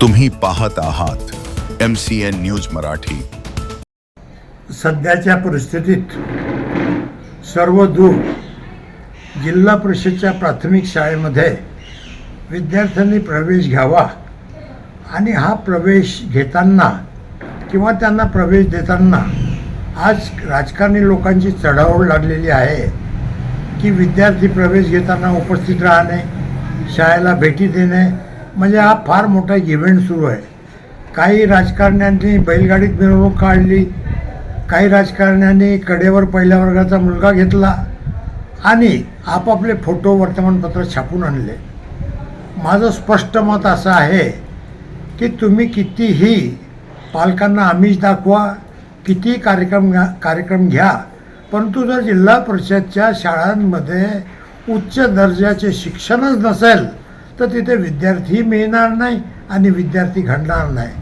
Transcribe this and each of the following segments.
तुम्ही पाहत आहात M C N news Marathi. सध्याच्या परिस्थितीत सर्व दूर जिल्हा परिषदच्या प्राथमिक शाळेमध्ये विद्यार्थ्यांनी प्रवेश घ्यावा आणि हा प्रवेश घेताना किंवा त्यांना प्रवेश देताना आज राजकारणी लोकांची चढाओढ लागलेली आहे की विद्यार्थी प्रवेश घेताना उपस्थित राहणे शाळेला भेटी देणे म्हणजे हा फार मोठा इव्हेंट सुरू आहे. काही राजकारण्यांनी बैलगाडीत मिरवणूक काढली काही राजकारण्यांनी कडेवर पहिल्या वर्गाचा मुलगा घेतला आणि आपापले फोटो वर्तमानपत्र छापून आणले. माझं स्पष्ट मत असं आहे की तुम्ही कितीही पालकांना आमिष दाखवा किती कार्यक्रम घ्या कार्यक्रम घ्या परंतु जर जिल्हा परिषदच्या शाळांमध्ये उच्च दर्जाचे शिक्षणच नसेल तर तिथे विद्यार्थी मिळणार नाही आणि विद्यार्थी घडणार नाही.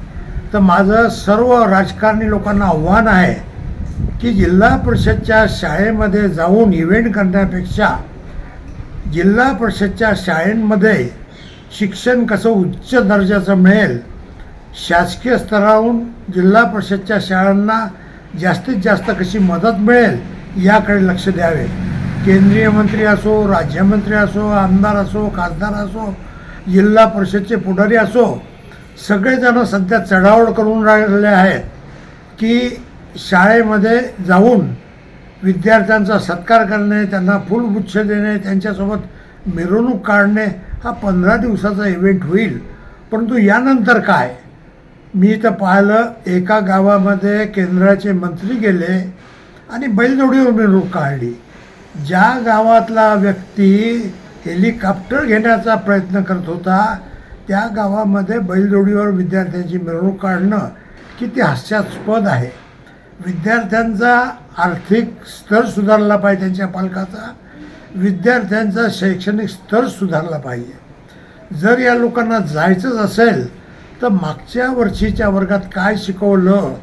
तर माझं सर्व राजकारणी लोकांना आव्हान आहे की जिल्हा परिषदच्या शाळेमध्ये जाऊन इव्हेंट करण्यापेक्षा जिल्हा परिषदच्या शाळेंमध्ये शिक्षण कसं उच्च दर्जाचं मिळेल शासकीय स्तरावरून जिल्हा परिषदच्या शाळांना जास्तीत जास्त कशी मदत मिळेल याकडे लक्ष द्यावे. केंद्रीय मंत्री असो राज्यमंत्री असो आमदार असो खासदार असो जिल्हा परिषदचे पुढारी असो सगळेजण सध्या चढावड करून राहिले आहेत की शाळेमध्ये जाऊन विद्यार्थ्यांचा सत्कार करणे त्यांना फुलगुच्छ देणे त्यांच्यासोबत मिरवणूक काढणे हा पंधरा दिवसाचा इव्हेंट होईल. परंतु यानंतर काय? मी तर पाहिलं एका गावामध्ये केंद्राचे मंत्री गेले आणि बैलजोडीवर मिरवणूक काढली. ज्या गावातला व्यक्ती हेलिकॉप्टर घेण्याचा प्रयत्न करत होता त्या गावामध्ये बैलजोडीवर विद्यार्थ्यांची मिरवणूक काढणं किती हास्यास्पद आहे. विद्यार्थ्यांचा आर्थिक स्तर सुधारला पाहिजे त्यांच्या पालकाचा. विद्यार्थ्यांचा शैक्षणिक स्तर सुधारला पाहिजे. जर या लोकांना जायचंच असेल तर मागच्या वर्षीच्या वर्गात काय शिकवलं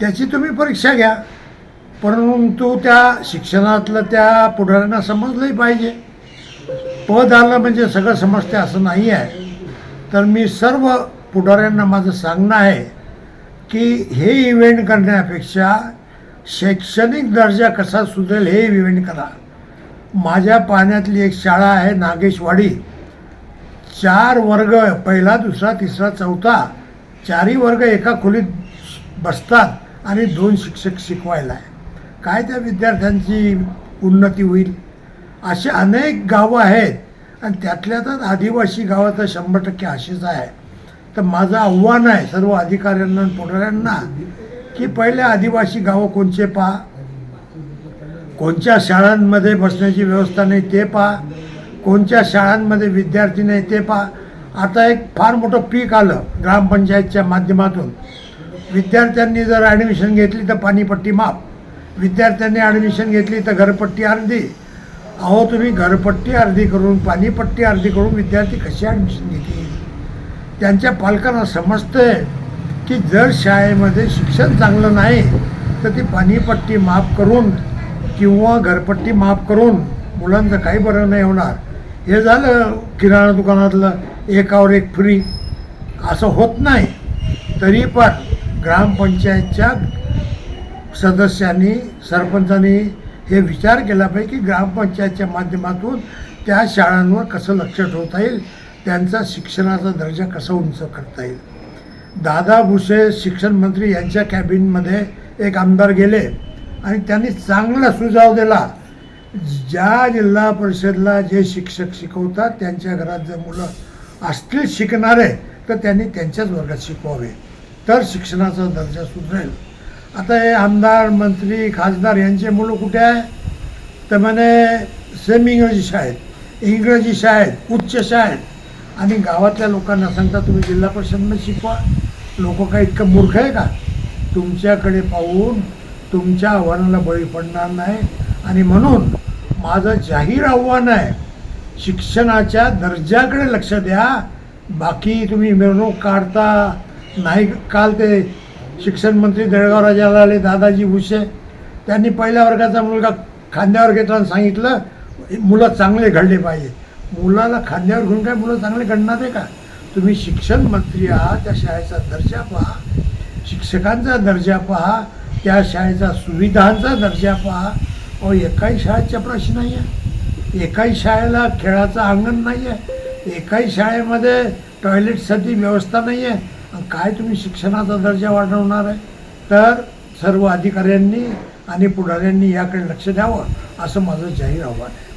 त्याची तुम्ही परीक्षा घ्या. परंतु त्या शिक्षणातलं त्या पुढाऱ्यांना समजलंही पाहिजे. पद आलं म्हणजे सगळं समजते असं नाही आहे. तर मी सर्व पुढाऱ्यांना माझं सांगणं आहे की हे इव्हेंट करण्यापेक्षा शैक्षणिक दर्जा कसा सुधरेल हे इव्हेंट करा. माझ्या पाण्यातली एक शाळा आहे नागेशवाडी. चार वर्ग पहिला दुसरा तिसरा चौथा चारही वर्ग एका खोलीत बसतात आणि दोन शिक्षक शिकवायला आहे. काय त्या विद्यार्थ्यांची उन्नती होईल? असे अनेक गावं आहेत. आणि त्यातल्या त्यात आदिवासी गावं तर शंभर टक्के अशीच आहे. तर माझं आव्हान आहे सर्व अधिकाऱ्यांना आणि पुढाऱ्यांना की पहिले आदिवासी गावं कोणचे पहा कोणत्या शाळांमध्ये बसण्याची व्यवस्था नाही ते पहा कोणत्या शाळांमध्ये विद्यार्थी नाही ते पहा आता एक फार मोठं पीक आलं ग्रामपंचायतच्या माध्यमातून. विद्यार्थ्यांनी जर ॲडमिशन घेतली तर पाणीपट्टी माफ. विद्यार्थ्यांनी ॲडमिशन घेतली तर घरपट्टी अर्धी. अहो तुम्ही घरपट्टी अर्धी करून पाणीपट्टी अर्धी करून विद्यार्थी कशी ॲडमिशन घेतील? त्यांच्या पालकांना समजतंय की जर शाळेमध्ये शिक्षण चांगलं नाही तर ती पाणीपट्टी माफ करून किंवा घरपट्टी माफ करून मुलांचं काही बरं नाही होणार. हे झालं किराणा दुकानातलं एकावर एक फ्री असं होत नाही. तरी पण ग्रामपंचायतच्या सदस्यांनी सरपंचांनी हे विचार केला पाहिजे की ग्रामपंचायतच्या माध्यमातून त्या शाळांवर कसं लक्ष ठेवता येईल त्यांचा शिक्षणाचा दर्जा कसा उंच करता येईल. दादा भुसे शिक्षण मंत्री यांच्या कॅबिनमध्ये एक आमदार गेले आणि त्यांनी चांगला सुझाव दिला. ज्या जिल्हा परिषदला जे शिक्षक शिकवतात त्यांच्या घरात जर मुलं असतील शिकणारे तर त्यांनी त्यांच्याच वर्गात शिकवावे. तर शिक्षणाचा दर्जा सुधरेल. आता हे आमदार मंत्री खासदार यांचे मुलं कुठे आहे? तर म्हणे सेमी इंग्रजी शाळेत. इंग्रजी शाळेत उच्च शाळेत. आणि गावातल्या लोकांना सांगता तुम्ही जिल्हा परिषदमध्ये शिकवा. लोक काय इतकं मूर्ख आहे का? तुमच्याकडे पाहून तुमच्या आव्हानाला बळी पडणार नाही. आणि म्हणून माझं जाहीर आव्हान आहे शिक्षणाच्या दर्जाकडे लक्ष द्या. बाकी तुम्ही मिरवणूक काढता. नाही काल ते शिक्षण मंत्री दळगाव राजाला आले दादाजी भुसे. त्यांनी पहिल्या वर्गाचा मुलगा खांद्यावर घेतला आणि सांगितलं मुलं चांगले घडले पाहिजे. मुलाला खांद्यावर घेऊन काय मुलं चांगले घडणार आहे का? तुम्ही शिक्षण मंत्री आहात त्या शाळेचा दर्जा पहा. शिक्षकांचा दर्जा पहा त्या शाळेचा सुविधांचा दर्जा पहा. अहो एकाही शाळेत चपराशी नाही आहे एकाही शाळेला खेळाचं अंगण नाही आहे एकाही शाळेमध्ये टॉयलेटसाठी व्यवस्था नाही आहे काय तुम्ही शिक्षणाचा दर्जा वाढवणार आहे? तर सर्व अधिकाऱ्यांनी आणि पुढाऱ्यांनी याकडे लक्ष द्यावं असं माझं जाहीर आव्हान आहे.